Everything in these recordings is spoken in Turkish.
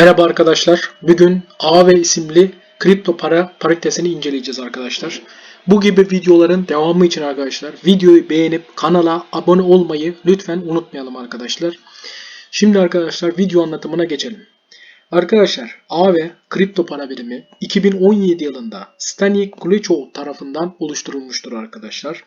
Merhaba arkadaşlar. Bugün AV isimli kripto para paritesini inceleyeceğiz arkadaşlar. Bu gibi videoların devamı için arkadaşlar videoyu beğenip kanala abone olmayı lütfen unutmayalım arkadaşlar. Şimdi arkadaşlar video anlatımına geçelim. Arkadaşlar AV kripto para birimi 2017 yılında Stanik Kulichov tarafından oluşturulmuştur arkadaşlar.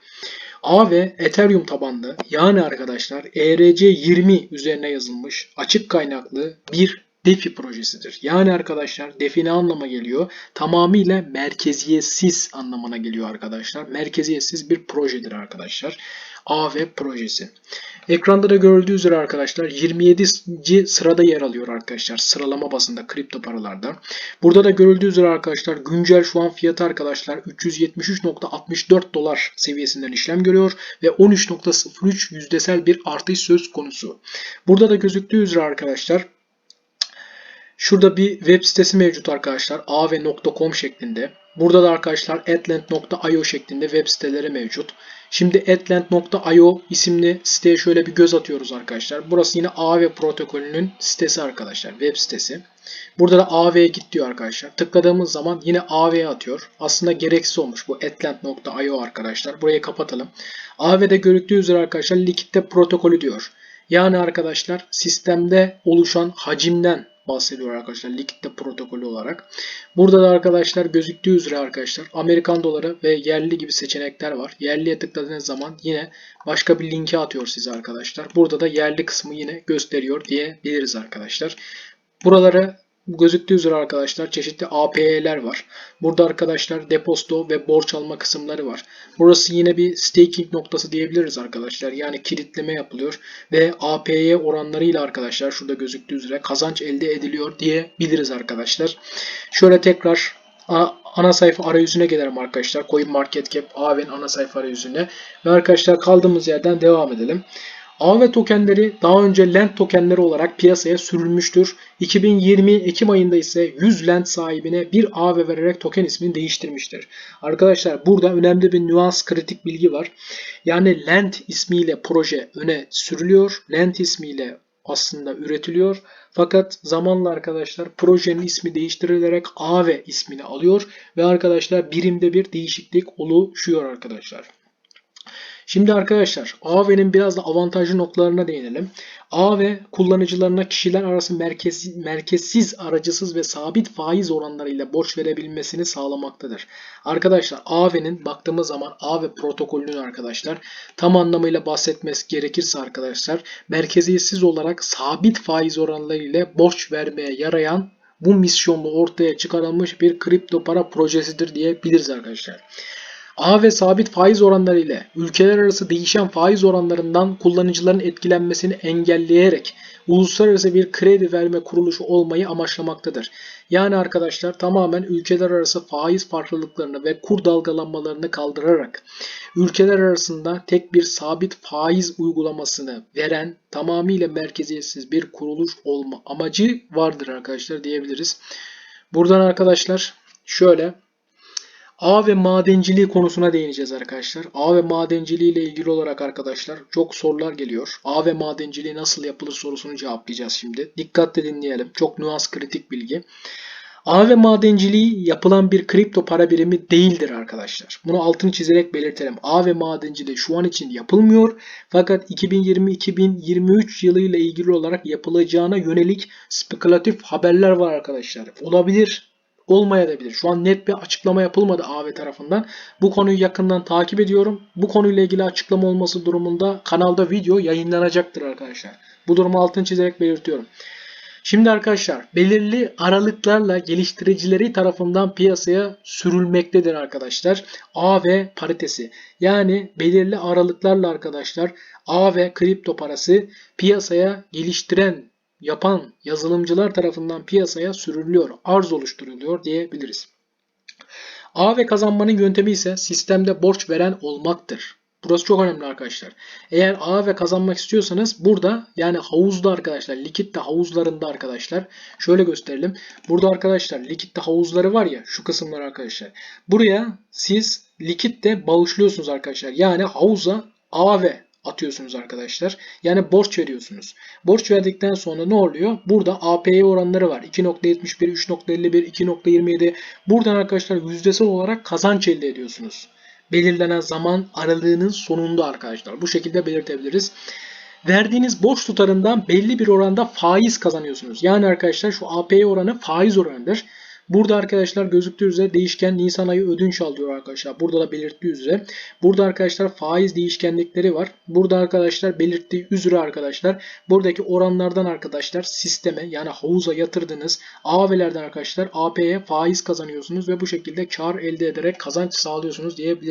AV Ethereum tabanlı yani arkadaşlar E ERC20 üzerine yazılmış açık kaynaklı bir DeFi projesidir. Yani arkadaşlar DeFi ne anlama geliyor? Tamamıyla merkeziyetsiz anlamına geliyor arkadaşlar. Merkeziyetsiz bir projedir arkadaşlar. AV projesi. Ekranda da görüldüğü üzere arkadaşlar 27. sırada yer alıyor arkadaşlar sıralama basında kripto paralarda. Burada da görüldüğü üzere arkadaşlar güncel şu an fiyatı arkadaşlar 373.64 dolar seviyesinden işlem görüyor ve 13.03 yüzdesel bir artış söz konusu. Burada da gözüktüğü üzere arkadaşlar Şurada bir web sitesi mevcut arkadaşlar. av.com şeklinde. Burada da arkadaşlar atlant.io şeklinde web siteleri mevcut. Şimdi atlant.io isimli siteye şöyle bir göz atıyoruz arkadaşlar. Burası yine AV protokolünün sitesi arkadaşlar. Web sitesi. Burada da AV'ye git diyor arkadaşlar. Tıkladığımız zaman yine AV'ye atıyor. Aslında gereksiz olmuş bu atlant.io arkadaşlar. Burayı kapatalım. AV'de görüldüğü üzere arkadaşlar likitte protokolü diyor. Yani arkadaşlar sistemde oluşan hacimden bahsediyor arkadaşlar likitte protokolü olarak. Burada da arkadaşlar gözüktüğü üzere arkadaşlar Amerikan doları ve yerli gibi seçenekler var. Yerliye tıkladığınız zaman yine başka bir linke atıyor size arkadaşlar. Burada da yerli kısmı yine gösteriyor diyebiliriz arkadaşlar. Buraları gözüktüğü üzere arkadaşlar çeşitli APY'ler var. Burada arkadaşlar depozito ve borç alma kısımları var. Burası yine bir staking noktası diyebiliriz arkadaşlar. Yani kilitleme yapılıyor ve APY oranlarıyla arkadaşlar şurada gözüktüğü üzere kazanç elde ediliyor diyebiliriz arkadaşlar. Şöyle tekrar ana sayfa arayüzüne gelelim arkadaşlar. CoinMarketCap AV'nin ana sayfa arayüzüne ve arkadaşlar kaldığımız yerden devam edelim. AV tokenleri daha önce Lend tokenleri olarak piyasaya sürülmüştür. 2020 Ekim ayında ise 100 Lend sahibine bir AV vererek token ismini değiştirmiştir. Arkadaşlar burada önemli bir nüans kritik bilgi var. Yani Lend ismiyle proje öne sürülüyor. Lend ismiyle aslında üretiliyor. Fakat zamanla arkadaşlar projenin ismi değiştirilerek AV ismini alıyor ve arkadaşlar birimde bir değişiklik oluşuyor arkadaşlar. Şimdi arkadaşlar AV'nin biraz da avantajlı noktalarına değinelim. AV kullanıcılarına kişiler arası merkez, merkezsiz, aracısız ve sabit faiz oranlarıyla borç verebilmesini sağlamaktadır. Arkadaşlar AV'nin baktığımız zaman AV protokolünün arkadaşlar tam anlamıyla bahsetmesi gerekirse arkadaşlar merkeziyetsiz olarak sabit faiz oranlarıyla borç vermeye yarayan bu misyonlu ortaya çıkarılmış bir kripto para projesidir diyebiliriz arkadaşlar. A ve sabit faiz oranları ile ülkeler arası değişen faiz oranlarından kullanıcıların etkilenmesini engelleyerek uluslararası bir kredi verme kuruluşu olmayı amaçlamaktadır. Yani arkadaşlar tamamen ülkeler arası faiz farklılıklarını ve kur dalgalanmalarını kaldırarak ülkeler arasında tek bir sabit faiz uygulamasını veren tamamıyla merkeziyetsiz bir kuruluş olma amacı vardır arkadaşlar diyebiliriz. Buradan arkadaşlar şöyle Ağ ve madenciliği konusuna değineceğiz arkadaşlar. Ağ ve madenciliği ile ilgili olarak arkadaşlar çok sorular geliyor. Ağ ve madenciliği nasıl yapılır sorusunu cevaplayacağız şimdi. Dikkatle dinleyelim. Çok nüans kritik bilgi. Ağ ve madenciliği yapılan bir kripto para birimi değildir arkadaşlar. Bunu altını çizerek belirtelim. Ağ ve madenciliği şu an için yapılmıyor. Fakat 2020-2023 yılı ile ilgili olarak yapılacağına yönelik spekülatif haberler var arkadaşlar. Olabilir olmayabilir. Şu an net bir açıklama yapılmadı AV tarafından. Bu konuyu yakından takip ediyorum. Bu konuyla ilgili açıklama olması durumunda kanalda video yayınlanacaktır arkadaşlar. Bu durumu altını çizerek belirtiyorum. Şimdi arkadaşlar belirli aralıklarla geliştiricileri tarafından piyasaya sürülmektedir arkadaşlar. AV paritesi. Yani belirli aralıklarla arkadaşlar AV kripto parası piyasaya geliştiren yapan yazılımcılar tarafından piyasaya sürülüyor, arz oluşturuluyor diyebiliriz. A ve kazanmanın yöntemi ise sistemde borç veren olmaktır. Burası çok önemli arkadaşlar. Eğer A ve kazanmak istiyorsanız burada yani havuzda arkadaşlar likitte havuzlarında arkadaşlar şöyle gösterelim. Burada arkadaşlar likitte havuzları var ya şu kısımlar arkadaşlar. Buraya siz likitte bağışlıyorsunuz arkadaşlar. Yani havuza A ve atıyorsunuz arkadaşlar. Yani borç veriyorsunuz. Borç verdikten sonra ne oluyor? Burada APY oranları var. 2.71, 3.51, 2.27. Buradan arkadaşlar yüzdesel olarak kazanç elde ediyorsunuz. Belirlenen zaman aralığının sonunda arkadaşlar. Bu şekilde belirtebiliriz. Verdiğiniz borç tutarından belli bir oranda faiz kazanıyorsunuz. Yani arkadaşlar şu APY oranı faiz oranıdır. Burada arkadaşlar gözüktüğü üzere değişken Nisan ayı ödünç alıyor arkadaşlar. Burada da belirttiği üzere. Burada arkadaşlar faiz değişkenlikleri var. Burada arkadaşlar belirttiği üzere arkadaşlar buradaki oranlardan arkadaşlar sisteme yani havuza yatırdığınız AV'lerden arkadaşlar AP'ye faiz kazanıyorsunuz ve bu şekilde kar elde ederek kazanç sağlıyorsunuz diyebiliriz.